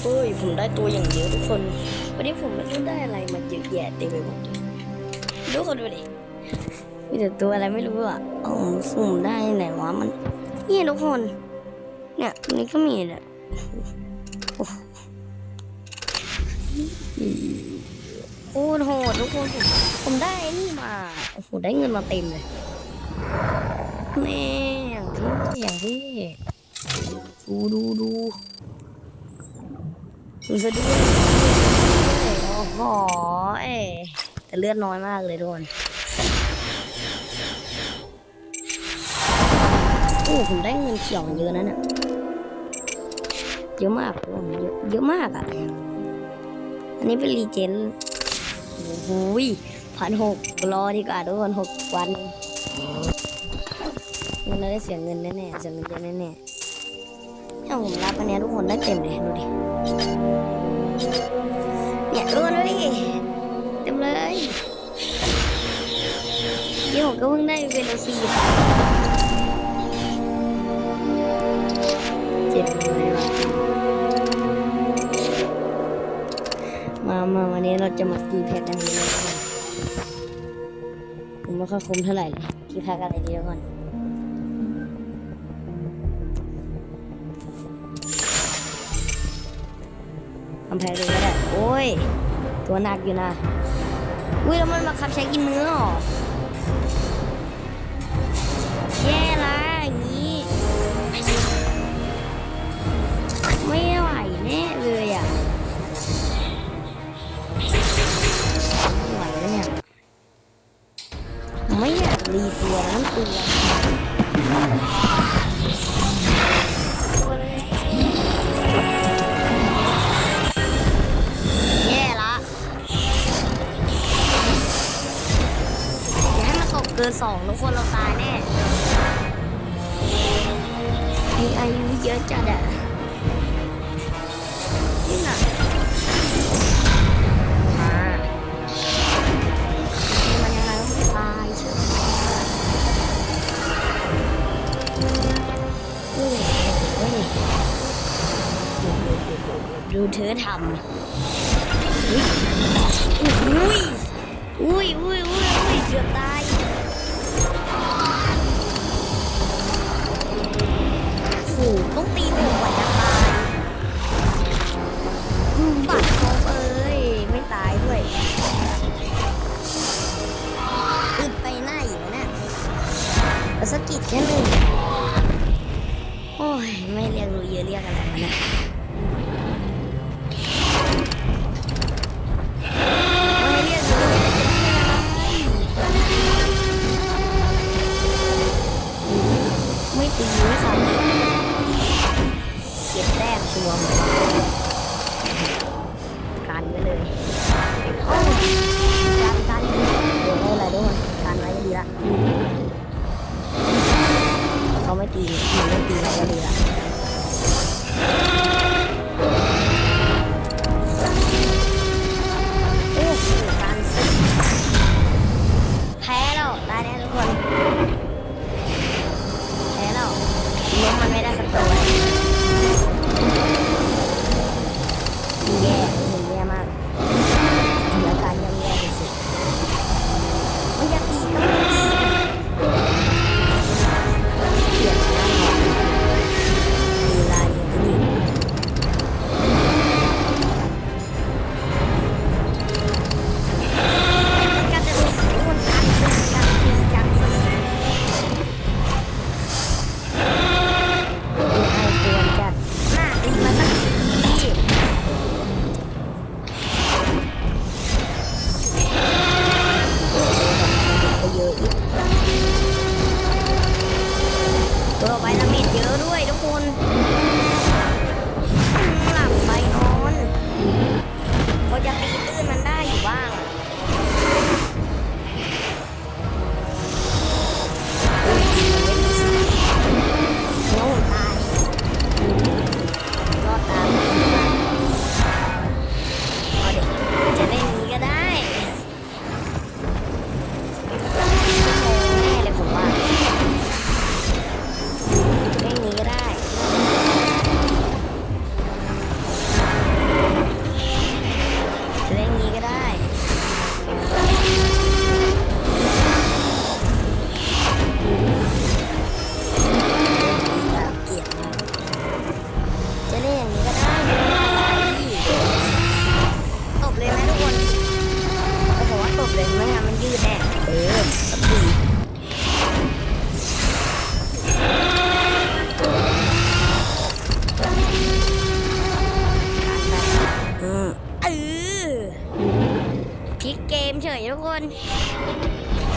เฮ้ยผมได้ตัวอย่างเยอะทุกคน วันนี้ผมไม่รู้ได้อะไรมาเยอะแยะเต็มไปหมดดูคนดูดิมีแต่ตัวอะไรไม่รู้อะเอาผมสุ่มได้ไหนวะมันนี่ทุกคน เนี่ยนนี้ก็มีเนี่ยโอ้โหโคตรโหทุกคน ผมได้นี่มาโอ้โหได้เงินมาเต็มเลยแม่อย่างที่อย่างที่ดูดูดู ดูซะด้วยโอ้โหแต่เลือดน้อยมากเลยทุกคนโอ้ผมได้เงินเขียวเยอะนะเนี่ยเยอะมากทุกคนเยอะเยอะมากอะ อันนี้เป็นรีเจนโอ้โหพันหกรอดีกว่าทุกคนหกวันเงินเราได้เสียเงินแน่ๆเสียเงินเยอะแน่ๆ ถ้าผมรับอันเนี้ยทุกคนได้เต็มเลยดูดิ เนี่ยทุกคนดูดิ เต็มเลยที่ผมก็เพิ่งได้เป็นโอซีเจ็ดเลยว่ะมามาวันนี้เราจะมาตีแพ็กกันเลยผมไม่ค่อยคุ้มเท่าไหร่เลยตีแพ็กอะไรดีทุกคนำแพงเลยก็ได้ โอ้ย ตัวหนักอยู่นะ อุ้ยแล้วมันมาขับใช้กินเนื้อเหรอ เกินสองทุกคนเราตายแน่ไออายุเยอะจัดอะนี่น่ะมามันยังไงก็ตายเชื่อเฮ้ยเฮ้ยดูเธอทำอุ้ยอุ้ยอุ้ยอุ้ยอุ้ยเกือบตาย เกมเฉยทุกคน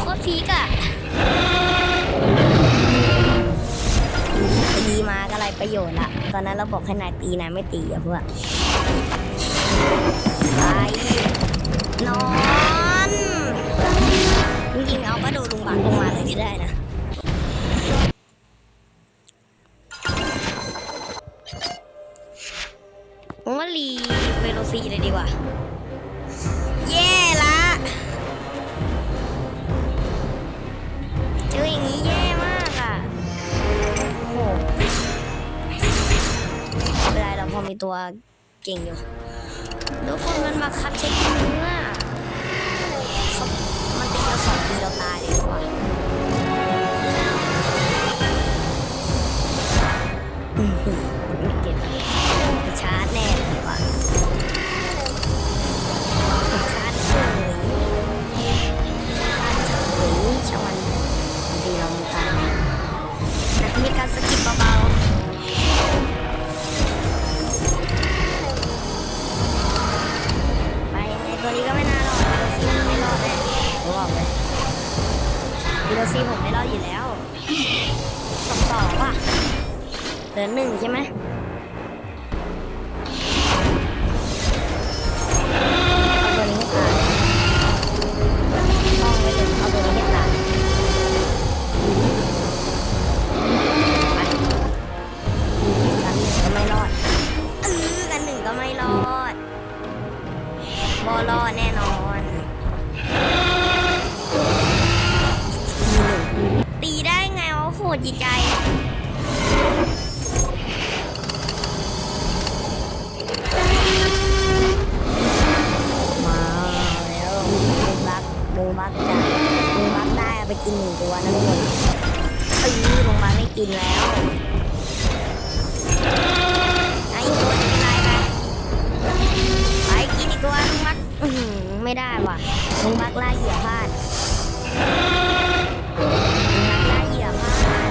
โคตรพีกอะตีมาก็ไรประโยชน์ละตอนนั้นเราบอกให้นายตีนายไม่ตีอะเพื่อนไปนอนจริงๆเอากระโดดลุงบังลงมาเลยก็ได้นะผมว่ารีเวโรซีเลยดีกว่า พอมีตัวเก่งอยู่ทุกคนมันมาคับเช็คเนื้อเขามันตีเราสองทีเราตายเลยดีกว่า ลือหนึ่งใช่ไหมเอาตัวนี้ให้ตายต้องไว้เลยเอาตัวนี้ให้ตายไปกันหนึ่งก็ไม่รอดเออกันหนึ่งก็ไม่รอดบอรอดแน่นอนตีได้ไงวะโหดจิตใจ มูบักจ้ะมูบักได้เอาไปกินหนึ่งตัวนะทุกคนเอ้ยลงมาไม่กินแล้วไอ้ตัวจะเป็นไรไปไปกินอีกตัวลุงบักอื้อหือไม่ได้ว่ะลุงบักล่าเหยื่อพลาดลุงบักล่าเหยื่อพลาด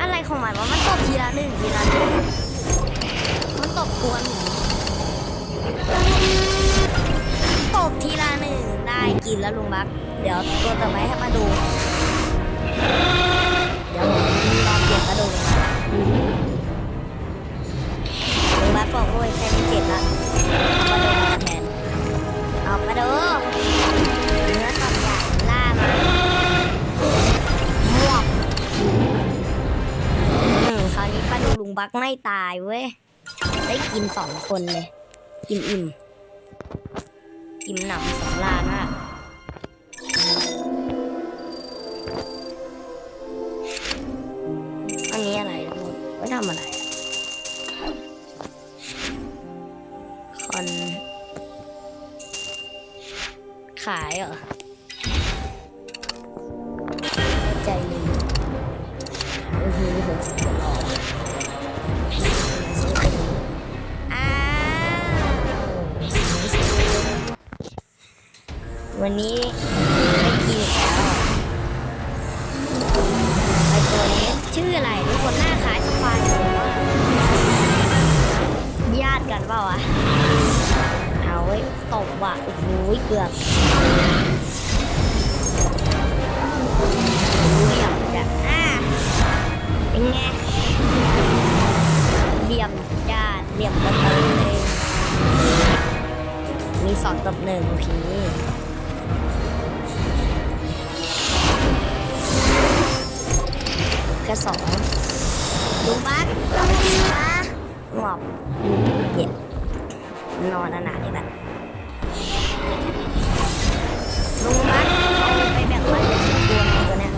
อะไรของมันวะมันตบทีละหนึ่งทีละหนึ่งมันตบกวนตบทีละหนึ่ง ได้กินแล้วลุงบัก เดี๋ยวตัวต่อไปให้มาดู เดี๋ยวผมรอเปลี่ยนกระดูลุงบักบอกโอ้ยแค่นี้เจ็บละเอาดูแทนเอกระดูเนื้อตับใหญ่ล่ามาม่วงอืมคราวนี้ปลาดูลุงบักไม่ตายเว้ย ได้กินสองคนเลยอิ่มอิ่ม อิ่มหนำสำราญมากอันนี้อะไรทุกคนไม่ทำอะไร วันนี้ไม่กินอีแล้วไอตัวนี้ชื่ออะไรทุกคนหน้าคล้ายสปายเลยว่าญาติกันเปล่าวะเอาไว้ตบว่ะโอ้โหเกือบเหลี่ยมจ้ะอ่าเป็นไงเหลี่ยมญาติเหลี่ยมกันเลยมีสองตบหนึ่งโอเค แค่สองลุงบักเราไปกินนะงอบเย็นนอนนานๆเลยแหละลุงบักเอาไปแบ่งปันกับสิบตัวในตัวเนี้ย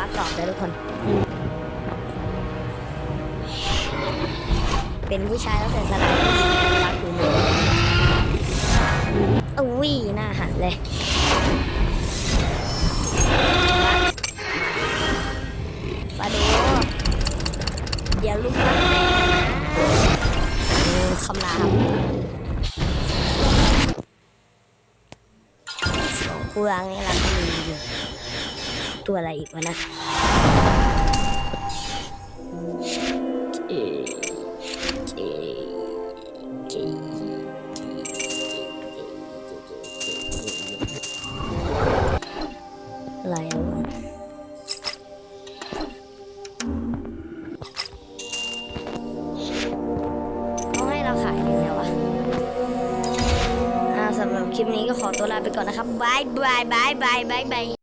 บักตอบเลยทุกคน เป็นผู้ชายแล้วเสียสละรักอยู่หนึ่งอุ้ยหน้าหันเลยมาดูเดี๋ยวลุกแม่นะคำรามสองเปลืองนี่ละมีอยู่ ตัวอะไรอีกวะนะเอ่อเอ่อเอ่ออะไรวะต้องให้เราขายยังไงวะอ่าสำหรับคลิปนี้ก็ขอตัวลาไปก่อนนะครับบายบายบายบายบาย